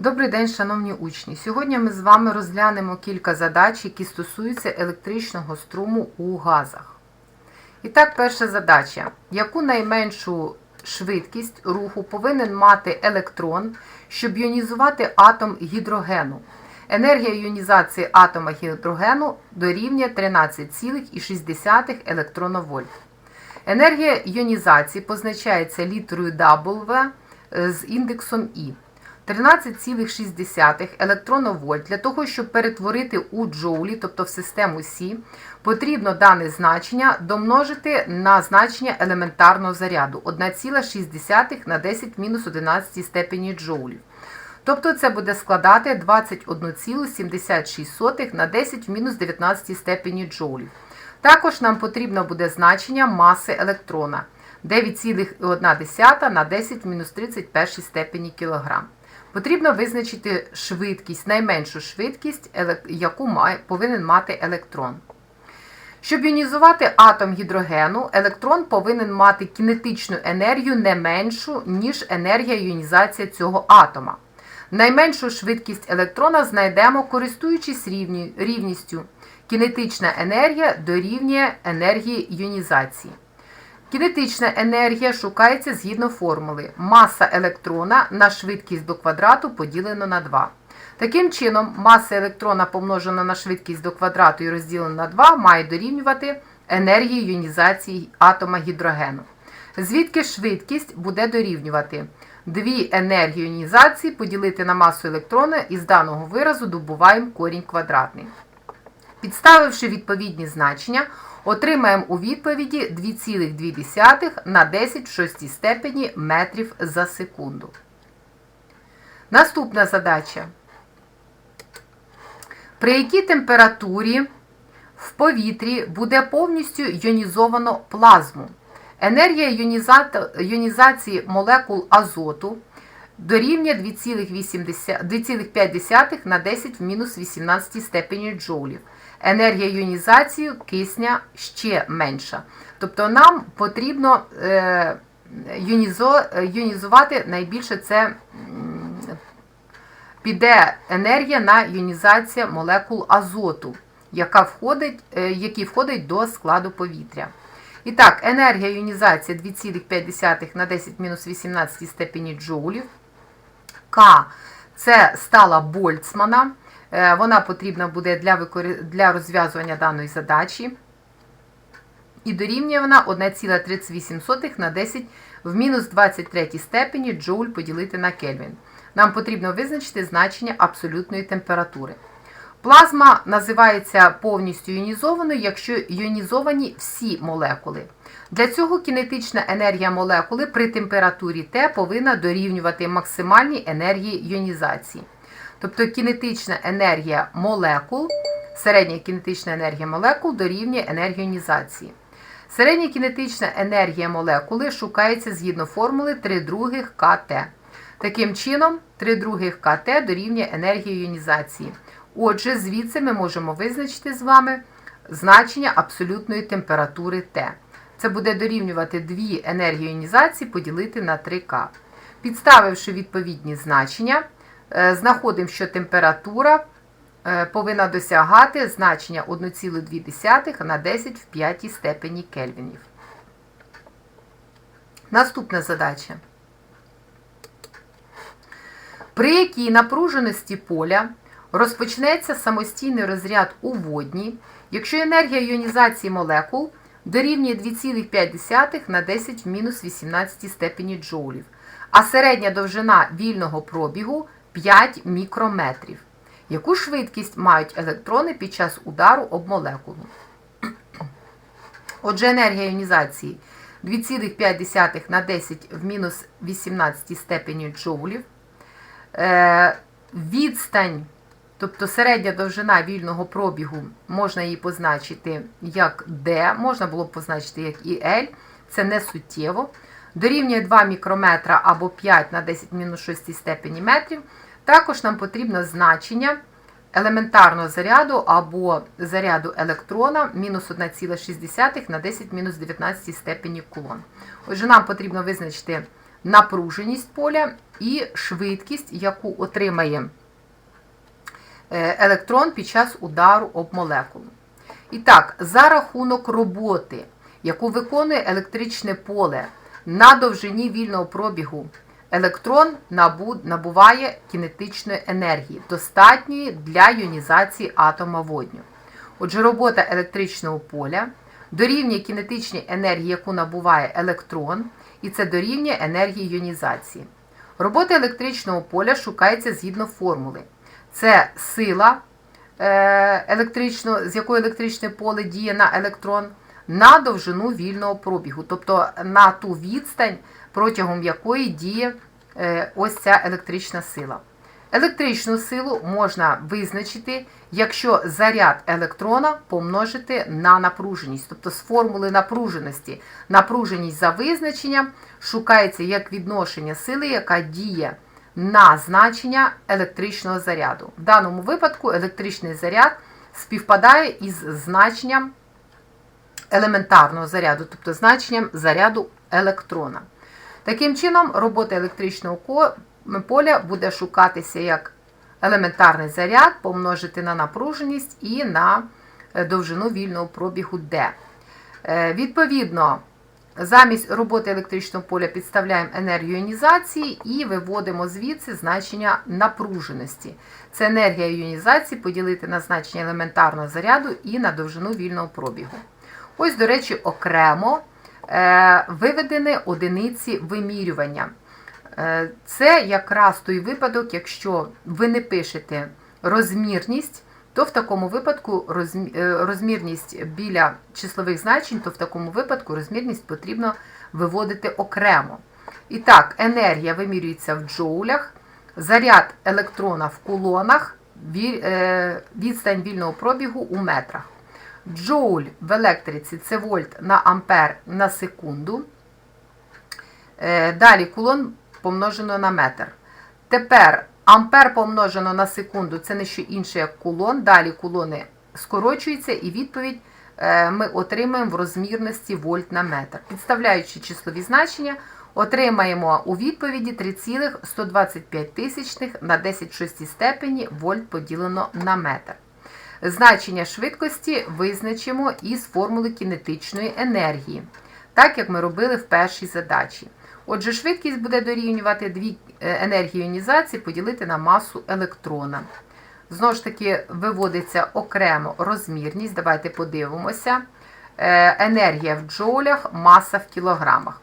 Добрий день, шановні учні! Сьогодні ми з вами розглянемо кілька задач, які стосуються електричного струму у газах. І так, перша задача. Яку найменшу швидкість руху повинен мати електрон, щоб іонізувати атом гідрогену? Енергія іонізації атома гідрогену дорівнює 13,6 електроновольт. Енергія іонізації позначається літерою W е, з індексом І. 13,6 електроновольт для того, щоб перетворити у джоулі, тобто в систему Сі, потрібно дане значення домножити на значення елементарного заряду 1,6 на 10 мінус 11 степені джоулів. Тобто це буде складати 21,76 на 10 мінус 19 степені джоулів. Також нам потрібно буде значення маси електрона 9,1 на 10 мінус 31 степені кілограм. Потрібно визначити швидкість, найменшу швидкість, яку повинен мати електрон. Щоб іонізувати атом гідрогену, електрон повинен мати кінетичну енергію не меншу, ніж енергія іонізації цього атома. Найменшу швидкість електрона знайдемо, користуючись рівні, рівністю. Кінетична енергія дорівнює енергії іонізації. Кінетична енергія шукається згідно формули. Маса електрона на швидкість до квадрату поділено на 2. Таким чином, маса електрона помножена на швидкість до квадрату і розділена на 2 має дорівнювати енергії іонізації атома гідрогену. Звідки швидкість буде дорівнювати 2 енергії іонізації поділити на масу електрона і з даного виразу добуваємо корінь квадратний. Підставивши відповідні значення, отримаємо у відповіді 2,2 на 10 в 6 степені метрів за секунду. Наступна задача. При якій температурі в повітрі буде повністю іонізовано плазму? Енергія іонізації молекул азоту дорівнює 2,5 на 10 в мінус 18 степені джоулів. Енергія іонізації кисня ще менша. Тобто нам потрібно е, іонізувати найбільше це піде енергія на іонізацію молекул азоту, яка входить, е, які входить до складу повітря. І так, енергія іонізації 2,5 на 10 мінус 18 степені джоулів. К це стала Больцмана. Е, вона потрібна буде для для розв'язування даної задачі. І дорівнює вона 1,38 на 10 в мінус 23 степені джоуль поділити на Кельвін. Нам потрібно визначити значення абсолютної температури. Плазма називається повністю іонізованою, якщо іонізовані всі молекули. Для цього кінетична енергія молекули при температурі Т повинна дорівнювати максимальній енергії іонізації. Тобто кінетична енергія молекул, середня кінетична енергія молекул дорівнює енергії іонізації. Середня кінетична енергія молекули шукається згідно формули 3 других КТ. Таким чином, 3 других КТ дорівнює енергії іонізації. Отже, звідси ми можемо визначити з вами значення абсолютної температури Т. Це буде дорівнювати 2 енергії іонізації поділити на 3К. Підставивши відповідні значення, знаходимо, що температура е, повинна досягати значення 1,2 на 10 в 5 степені Кельвінів. Наступна задача. При якій напруженості поля розпочнеться самостійний розряд у водні, якщо енергія іонізації молекул дорівнює 2,5 на 10 в мінус 18 степені джоулів, а середня довжина вільного пробігу 5 мікрометрів. Яку швидкість мають електрони під час удару об молекулу? Отже, енергія іонізації 2,5 на 10 в мінус 18 степені джоулів. Е, відстань, тобто середня довжина вільного пробігу, можна її позначити як D, можна було б позначити як і L, це не суттєво. Дорівнює 2 мікрометра або 5 на 10 мінус 6 степені метрів. Також нам потрібно значення елементарного заряду або заряду електрона мінус 1,6 на 10 мінус 19 степені кулон. Отже, нам потрібно визначити напруженість поля і швидкість, яку отримає е, електрон під час удару об молекулу. І так, за рахунок роботи, яку виконує електричне поле на довжині вільного пробігу, електрон набуває кінетичної енергії, достатньої для іонізації атома водню. Отже, робота електричного поля дорівнює кінетичній енергії, яку набуває електрон, і це дорівнює енергії іонізації. Робота електричного поля шукається згідно формули. Це сила е, електрично, з якою електричне поле діє на електрон, на довжину вільного пробігу, тобто на ту відстань, протягом якої діє е, ось ця електрична сила. Електричну силу можна визначити, якщо заряд електрона помножити на напруженість. Тобто з формули напруженості напруженість за визначенням шукається як відношення сили, яка діє на значення електричного заряду. В даному випадку електричний заряд співпадає із значенням елементарного заряду, тобто значенням заряду електрона. Таким чином, робота електричного поля буде шукатися як елементарний заряд, помножити на напруженість і на е, довжину вільного пробігу D. Е, Відповідно, замість роботи електричного поля підставляємо енергію іонізації і виводимо звідси значення напруженості. Це енергія іонізації поділити на значення елементарного заряду і на довжину вільного пробігу. Ось, до речі, окремо е, виведені одиниці вимірювання. Е, Це якраз той випадок, якщо ви не пишете розмірність, то в такому випадку е, розмірність біля числових значень, то в такому випадку розмірність потрібно виводити окремо. І так, енергія вимірюється в джоулях, заряд електрона в кулонах, відстань вільного пробігу у метрах. Джоуль в електриці це вольт на ампер на секунду. Е, Далі кулон помножено на метр. Тепер ампер помножено на секунду це не що інше, як кулон. Далі кулони скорочуються, і відповідь е, ми отримаємо в розмірності вольт на метр. Підставляючи числові значення, отримаємо у відповіді 3,125 тисячних на 10 в шостій степені вольт поділено на метр. Значення швидкості визначимо із формули кінетичної енергії, так як ми робили в першій задачі. Отже, швидкість буде дорівнювати дві е, енергії іонізації поділити на масу електрона. Знову ж таки, виводиться окремо розмірність. Давайте подивимося. Е, Енергія в джоулях, маса в кілограмах.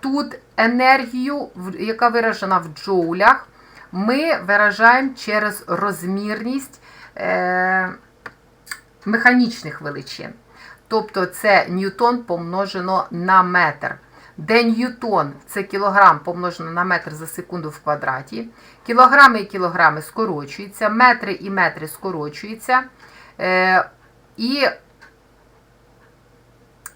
Тут енергію, яка виражена в джоулях, ми виражаємо через розмірність е, механічних величин. Тобто це ньютон помножено на метр. Де ньютон це кілограм помножено на метр за секунду в квадраті. Кілограми і кілограми скорочуються, метри і метри скорочуються. Е, і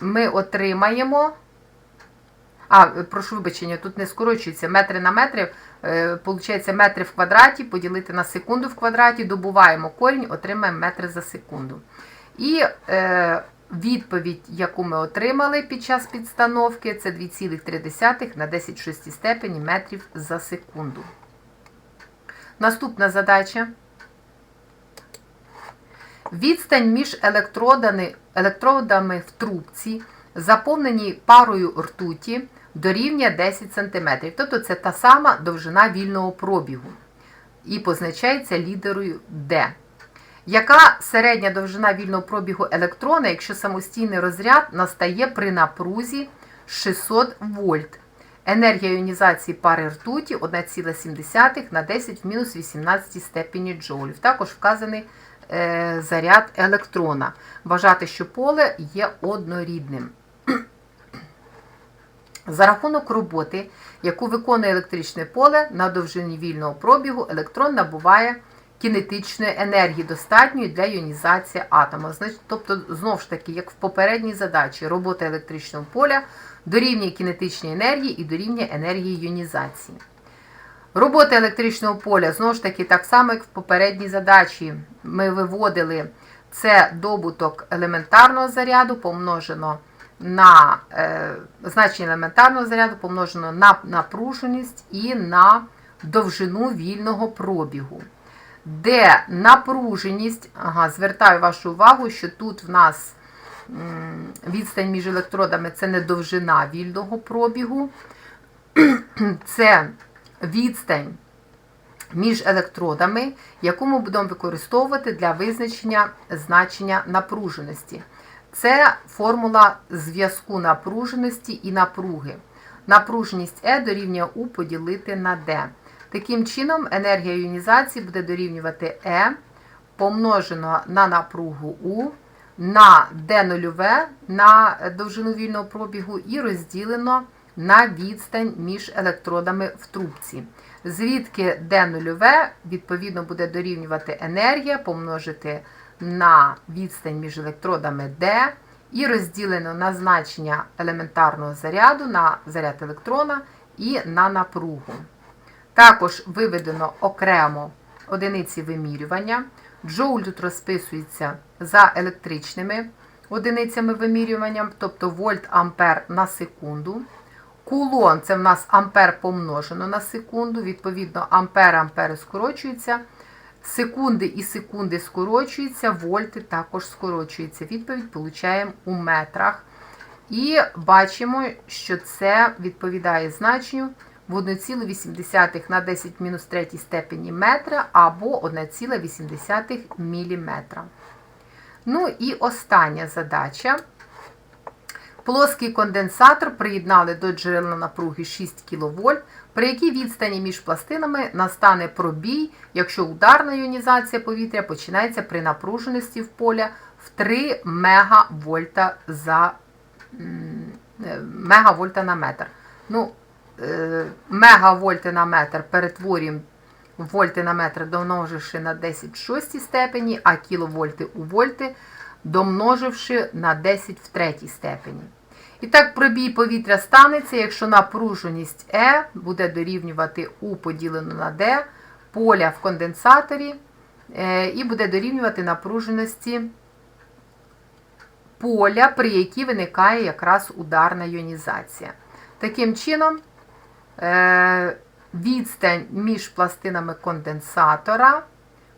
ми отримаємо. А, прошу вибачення, тут не скорочується метри на метри. Е, Получається, метри в квадраті поділити на секунду в квадраті, добуваємо корінь, отримаємо метри за секунду. І е, відповідь, яку ми отримали під час підстановки, це 2,3 на 10 шостій степені метрів за секунду. Наступна задача. Відстань між електродами, електродами в трубці, заповненій парою ртуті, дорівнює 10 см. Тобто це та сама довжина вільного пробігу. І позначається лідерою D. Яка середня довжина вільного пробігу електрона, якщо самостійний розряд настає при напрузі 600 вольт? Енергія іонізації пари ртуті 1,7 на 10 в мінус 18 степені джоулів. Також вказаний е, заряд електрона. Вважати, що поле є однорідним. За рахунок роботи, яку виконує електричне поле на довжині вільного пробігу, електрон набуває кінетичної енергії, достатньої для іонізації атома. Тобто, знову ж таки, як в попередній задачі, робота електричного поля дорівнює кінетичній енергії і дорівнює енергії іонізації. Робота електричного поля, знову ж таки, так само, як в попередній задачі, ми виводили це добуток елементарного заряду помножено на е, значення елементарного заряду помножено на напруженість і на довжину вільного пробігу, де напруженість, ага, звертаю вашу увагу, що тут в нас відстань між електродами це не довжина вільного пробігу, це відстань між електродами, яку ми будемо використовувати для визначення значення напруженості. Це формула зв'язку напруженості і напруги. Напруженість Е дорівнює У поділити на Д. Таким чином, енергія іонізації буде дорівнювати Е помножено на напругу У на D0 на довжину вільного пробігу і розділено на відстань між електродами в трубці. Звідки D0 відповідно буде дорівнювати енергія помножити на відстань між електродами D і розділено на значення елементарного заряду на заряд електрона і на напругу. Також виведено окремо одиниці вимірювання. Джоуль тут розписується за електричними одиницями вимірювання, тобто вольт ампер на секунду. Кулон це в нас ампер помножено на секунду, відповідно, ампер ампери скорочуються. Секунди і секунди скорочуються, вольти також скорочуються. Відповідь получаємо у метрах. І бачимо, що це відповідає значенню в 1,8 на 10 мінус 3 степені метра або 1,8 міліметра. Ну і остання задача. Плоский конденсатор приєднали до джерела напруги 6 кВт, при якій відстані між пластинами настане пробій, якщо ударна іонізація повітря починається при напруженості в поля в 3 мегавольта за е, мегавольта на метр. Ну, е, мегавольти на метр перетворюємо вольти на метр, домноживши на 10 в 6 степені, а кіловольти у вольти домноживши на 10 в третій степені. І так, пробій повітря станеться, якщо напруженість Е буде дорівнювати У поділено на Д, поля в конденсаторі, е, і буде дорівнювати напруженості поля, при якій виникає якраз ударна іонізація. Таким чином, е, відстань між пластинами конденсатора,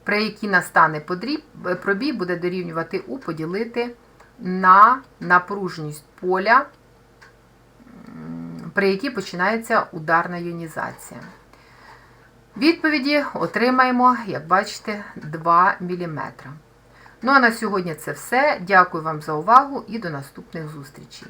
при якій настане подріб- пробій, буде дорівнювати У поділити на напруженість поля, при якій починається ударна іонізація. Відповіді отримаємо, як бачите, 2 мм. Ну а на сьогодні це все. Дякую вам за увагу і до наступних зустрічей.